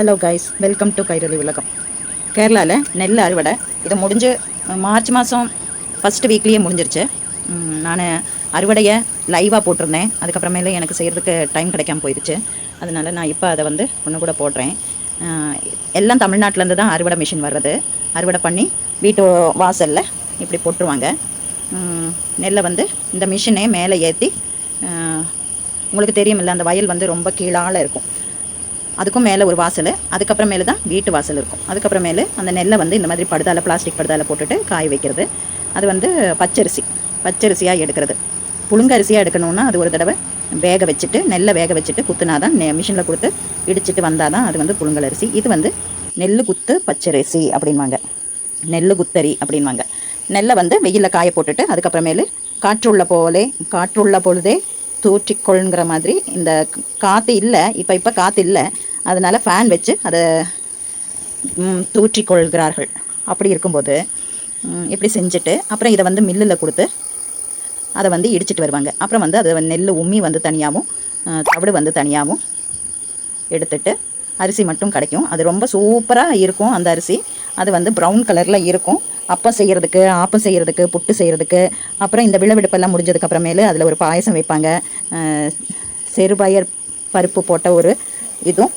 Hello guys welcome to Kairali உலகம் கேரளாவில் நெல் அறுவடை இது முடிஞ்சு மார்ச் மாதம் ஃபஸ்ட்டு வீக்லேயே முடிஞ்சிருச்சு. நான் அறுவடையை லைவாக போட்டிருந்தேன். அதுக்கப்புறமேல எனக்கு செய்கிறதுக்கு டைம் கிடைக்காம போயிடுச்சு. அதனால் நான் இப்போ அதை வந்து ஒன்று கூட போடுறேன். எல்லாம் தமிழ்நாட்டிலேருந்து தான் அறுவடை மிஷின் வர்றது. அறுவடை பண்ணி வீட்டு வாசலில் இப்படி போட்டுருவாங்க. நெல்லை வந்து இந்த மிஷினே மேலே ஏற்றி உங்களுக்கு தெரியுமில்ல அந்த வயல் வந்து ரொம்ப கீழால் இருக்கும். அதுக்கும் மேலே ஒரு வாசல் அதுக்கப்புறமேல தான் வீட்டு வாசல் இருக்கும். அதுக்கப்புறமேலு அந்த நெல்லை வந்து இந்த மாதிரி படுதால பிளாஸ்டிக் படுதால போட்டுட்டு காய வைக்கிறது. அது வந்து பச்சரிசி பச்சரிசியாக எடுக்கிறது. புழுங்கரிசியாக எடுக்கணும்னா அது ஒரு தடவை வேக வச்சுட்டு நெல்லை வேக வச்சுட்டு குத்துனா தான் மிஷினில் கொடுத்து இடிச்சிட்டு வந்தால் தான் அது வந்து புழுங்கல் அரிசி இது வந்து நெல் குத்து பச்சரிசி அப்படின்வாங்க. நெல் குத்தரி அப்படின்வாங்க. நெல்லை வந்து வெயிலில் காய போட்டுட்டு அதுக்கப்புறமேலு காற்றுள்ள போலே காற்றுள்ள பொழுதே தூற்றிக்கொள்ங்கிற மாதிரி இந்த காற்று இல்லை இப்போ இப்போ காற்று இல்லை. அதனால் ஃபேன் வச்சு அதை தூற்றிக்கொள்கிறார்கள். அப்படி இருக்கும்போது இப்படி செஞ்சுட்டு அப்புறம் இதை வந்து மில்லில் கொடுத்து அதை வந்து இடிச்சிட்டு வருவாங்க. அப்புறம் வந்து அதை நெல் உம்மி வந்து தனியாகவும் தவிடு வந்து தனியாகவும் எடுத்துட்டு அரிசி மட்டும் கிடைக்கும். அது ரொம்ப சூப்பராக இருக்கும் அந்த அரிசி. அது வந்து ப்ரௌன் கலரில் இருக்கும். அப்பம் செய்கிறதுக்கு ஆப்பம் செய்கிறதுக்கு புட்டு செய்கிறதுக்கு அப்புறம் இந்த விளவெடுப்பெல்லாம் முடிஞ்சதுக்கு அப்புறமேலு அதில் ஒரு பாயசம் வைப்பாங்க. அஹ், பருப்பு போட்ட ஒரு இதுவும்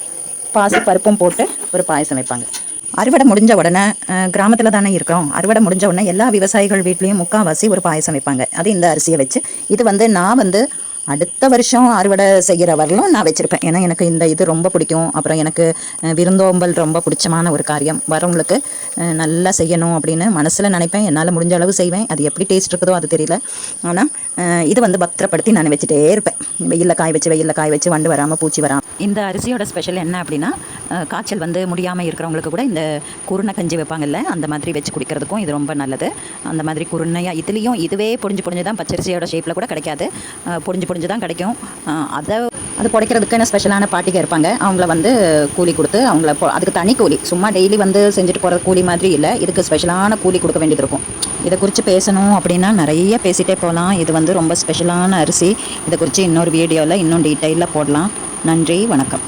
பாசி பருப்பும் போட்டு ஒரு பாயசம் வைப்பாங்க. அறுவடை முடிஞ்ச உடனே கிராமத்தில் தானே இருக்கிறோம். அறுவடை முடிஞ்ச உடனே எல்லா விவசாயிகள் வீட்லேயும் முக்கால்வாசி ஒரு பாயசம் வைப்பாங்க. அது இந்த அரிசியை வச்சு. இது வந்து நான் வந்து அடுத்த வருஷம் அறுவடை செய்கிற வரலும் நான் வச்சுருப்பேன். ஏன்னா எனக்கு இந்த இது ரொம்ப பிடிக்கும். அப்புறம் எனக்கு விருந்தோம்பல் ரொம்ப பிடிச்சமான ஒரு காரியம். வரவங்களுக்கு நல்லா செய்யணும் அப்படின்னு மனசில் நினைப்பேன். என்னால் முடிஞ்ச அளவு செய்வேன். அது எப்படி டேஸ்ட் இருக்குதோ அது தெரியல. ஆனால் இது வந்து பத்திரப்படுத்தி நான் வச்சுட்டே இருப்பேன். வெயிலில் காய வச்சு வெயிலில் காய வச்சு வண்டு வராமல் பூச்சி வராமல் இந்த அரிசியோட ஸ்பெஷல் என்ன அப்படின்னா காய்ச்சல் வந்து முடியாமல் இருக்கிறவங்களுக்கு கூட இந்த குருணை கஞ்சி வைப்பாங்கல்ல அந்த மாதிரி வச்சு குடிக்கிறதுக்கும் இது ரொம்ப நல்லது. அந்த மாதிரி குருணையாக இதுலேயும் இதுவே பொடிஞ்சு பொடிஞ்சு தான் பச்சரிசியோட ஷேப்பில் கூட கிடைக்காது. பொடிஞ்சு பொடிஞ்சு தான் கிடைக்கும். அதை அது புடைக்கிறதுக்குன்னு ஸ்பெஷலான பாட்டிகள் இருப்பாங்க அவங்கள வந்து கூலி கொடுத்து அவங்கள அதுக்கு தனி கூலி. சும்மா டெய்லி வந்து செஞ்சுட்டு போகிற கூலி மாதிரி இல்லை இதுக்கு ஸ்பெஷலான கூலி கொடுக்க வேண்டியது இருக்கும். இதை குறித்து பேசணும் அப்படின்னா நிறைய பேசிகிட்டே போகலாம். இது வந்து ரொம்ப ஸ்பெஷலான அரிசி. இதை குறித்து இன்னொரு வீடியோவில் இன்னும் டீட்டெயிலில் போடலாம். நன்றி வணக்கம்.